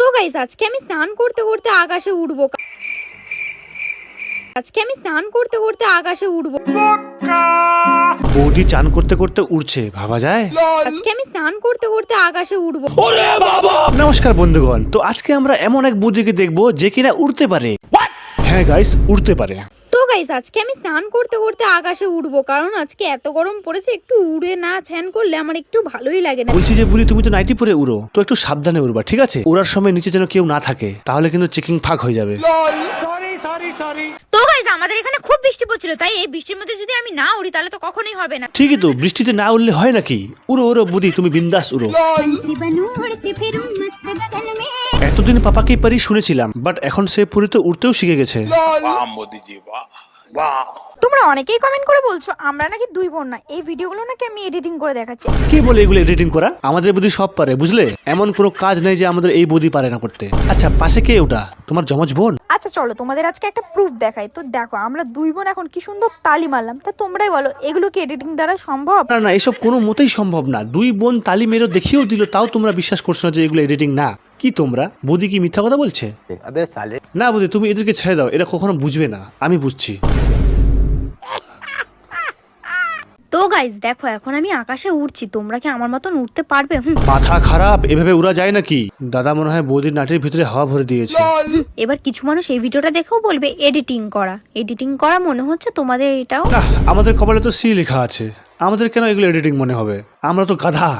তো গাইস আজকে আমি স্নান করতে করতে আকাশে উঠবো আজকে আমি স্নান করতে করতে আকাশে উঠবো বৌদি চান করতে করতে উড়ছে ভাবা যায়? আজকে আমি স্নান করতে করতে আকাশে উঠবো নমস্কার বন্ধুগণ তো আজকে আমরা এমন এক বৌদিকে দেখব যে কিনা উড়তে পারে। হ্যাঁ গাইস উড়তে পারে। গাইস আজকে আমি স্নান করতে করতে আকাশে উঠবো কারণ আজকে এত গরম পড়েছে একটু উড়ে না ছ্যান করলে আমার একটু ভালোই লাগে না। বলছি যে বুড়ি তুমি তো নাইটি পরে উড়ো তো একটু সাবধানে উড়বা ঠিক আছে? উড়ার সময় নিচে যেন কেউ না থাকে তাহলে কিন্তু চেকিং ফাঁক হয়ে যাবে। আমাদের এখানে খুব বৃষ্টি পড়ছিল তাই এই বৃষ্টির মধ্যে যদি আমি না উড়ি তাহলে তো কখনোই হবে না। ঠিকই তো বৃষ্টিতে না উড়লে হয় নাকি? উড়ো উড়ো বুড়ি তুমি বিন্দাস উড়ো। এতদিন পাপাকে পারি শুনেছিলাম বাট এখন সে পুরিতে উঠতেও শিখে গেছে। তোমরা অনেকেই কমেন্ট করে বলছো আমরা নাকি দুই বোন না এই ভিডিওগুলো নাকি আমি এডিটিং করে দেখাচ্ছি। কে বলে এগুলো এডিটিং করা? আমাদের বুদ্ধি সব পারে বুঝলে? এমন কোনো কাজ নেই যে আমাদের এই বুদ্ধি পারে না করতে। আচ্ছা পাশে কে ওটা? তোমার জমজ বোন? আচ্ছা চলো তোমাদের আজকে একটা প্রুফ দেখাই। তো দেখো আমরা দুই বোন এখন কি সুন্দর তালি মারলাম। তা তোমরাই বলো এগুলো কি এডিটিং দ্বারা সম্ভব? না না এসব কোনো মতেই সম্ভব না। দুই বোন তালি মেরে দেখিয়েও দিল তাও তোমরা বিশ্বাস করছ না যে এগুলো এডিটিং না। কি তোমরা? বুদি কি মিথ্যা কথা বলছে? না বুদি তুমি এদেরকে ছেড়ে দাও এরা কখনো বুঝবে না আমি বুঝছি। তো গাইজ দেখো এখন আমি আকাশে উড়ছি তোমরা কি আমার মতন উঠতে পারবে? মাথা খারাপ এভাবে উড়া যায় নাকি? দাদা মনে হয় বৌদির নাটির ভিতরে হাওয়া ভরে দিয়েছে। এবার কিছু মানুষ এই ভিডিওটা দেখেও বলবে এডিটিং করা। এডিটিং করা মনে হচ্ছে তোমাদের এটাও আমাদের কপালে তো সি লেখা আছে। আমাদের কেন এগুলো এডিটিং মনে হবে? আমরা তো গাধা।